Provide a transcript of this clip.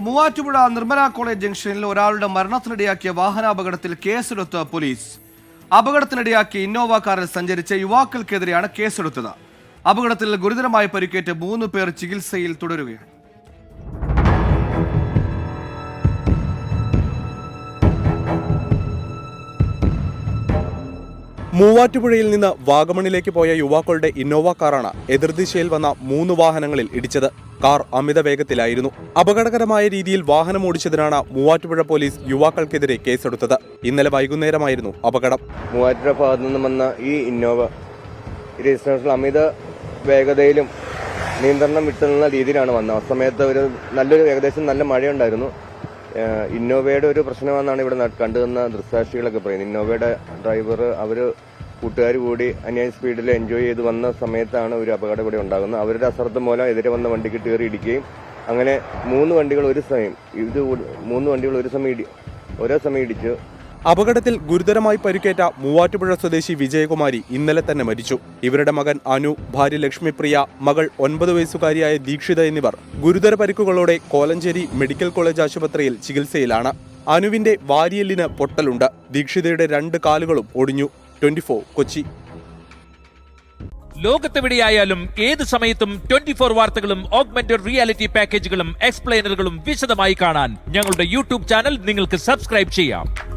Muvattupuzha Nirmala college ജംഗ്ഷനിൽ ഒരാളുടെ മരണത്തിനിടയാക്കിയ വാഹനാപകടത്തിൽ കേസെടുത്ത് പോലീസ്. അപകടത്തിനിടയാക്കിയ ഇന്നോവ കാറിൽ സഞ്ചരിച്ച യുവാക്കൾക്കെതിരെയാണ് കേസെടുത്തത്. അപകടത്തിൽ ഗുരുതരമായി പരിക്കേറ്റ് മൂന്ന് പേർ ചികിത്സയിൽ തുടരുകയാണ്. മൂവാറ്റുപുഴയിൽ നിന്ന് വാഗമണിലേക്ക് പോയ യുവാക്കളുടെ ഇന്നോവ കാറാണ് എതിർദിശയിൽ വന്ന മൂന്ന് വാഹനങ്ങളിൽ ഇടിച്ചത്. കാർ അമിത വേഗത്തിലായിരുന്നു. അപകടകരമായ രീതിയിൽ വാഹനം ഓടിച്ചതിനാണ് മൂവാറ്റുപുഴ പോലീസ് യുവാക്കൾക്കെതിരെ കേസെടുത്തത്. ഇന്നലെ വൈകുന്നേരമായിരുന്നു അപകടം. മൂവാറ്റുപുഴ ഭാഗത്തു നിന്നും വന്ന ഈ ഇന്നോവ അമിത വേഗതയിലും നിയന്ത്രണം വിട്ടുന്ന രീതിയിലാണ് വന്നത്. ആ സമയത്ത് ഒരു നല്ലൊരു ഏകദേശം നല്ല മഴയുണ്ടായിരുന്നു. ഇന്നോവയുടെ ഒരു പ്രശ്നമെന്നാണ് ഇവിടെ കണ്ടുവന്ന ദൃക്സാക്ഷികളൊക്കെ പറയുന്നത്. ഇന്നോവയുടെ ഡ്രൈവർ അവർ കൂട്ടുകാർ കൂടി അന്യായ സ്പീഡിൽ എൻജോയ് ചെയ്ത് വന്ന സമയത്താണ് ഒരു അപകടം കൂടി ഉണ്ടാകുന്നത്. അവരുടെ അശ്രദ്ധ മൂലം എതിരെ വന്ന വണ്ടിക്ക് കയറി ഇടിക്കുകയും അങ്ങനെ മൂന്ന് വണ്ടികൾ ഒരു സമയം ഇത് മൂന്ന് വണ്ടികൾ ഒരു സമയം ഇടി ഒരേ സമയം ഇടിച്ചു അപകടത്തിൽ ഗുരുതരമായി പരിക്കേറ്റ മൂവാറ്റുപുഴ സ്വദേശി വിജയകുമാരി ഇന്നലെ തന്നെ മരിച്ചു. ഇവരുടെ മകൻ അനു ഭാര്യ ലക്ഷ്മിപ്രിയ മകൾ ഒൻപത് വയസ്സുകാരിയായ ദീക്ഷിത എന്നിവർ ഗുരുതര പരിക്കുകളോടെ കോലഞ്ചേരി മെഡിക്കൽ കോളേജ് ആശുപത്രിയിൽ ചികിത്സയിലാണ്. അനുവിന്റെ വാരിയലിന് പൊട്ടലുണ്ട്. ദീക്ഷിതയുടെ രണ്ട് കാലുകളും ഒടിഞ്ഞു. ട്വന്റി കൊച്ചി. ലോകത്തെവിടെയായാലും ഏത് സമയത്തും ട്വന്റി ഫോർ വാർത്തകളും ഓഗ്മെന്റഡ് റിയാലിറ്റി പാക്കേജുകളും എക്സ്പ്ലെയിനറുകളും വിശദമായി കാണാൻ ഞങ്ങളുടെ യൂട്യൂബ് ചാനൽ നിങ്ങൾക്ക് സബ്സ്ക്രൈബ് ചെയ്യാം.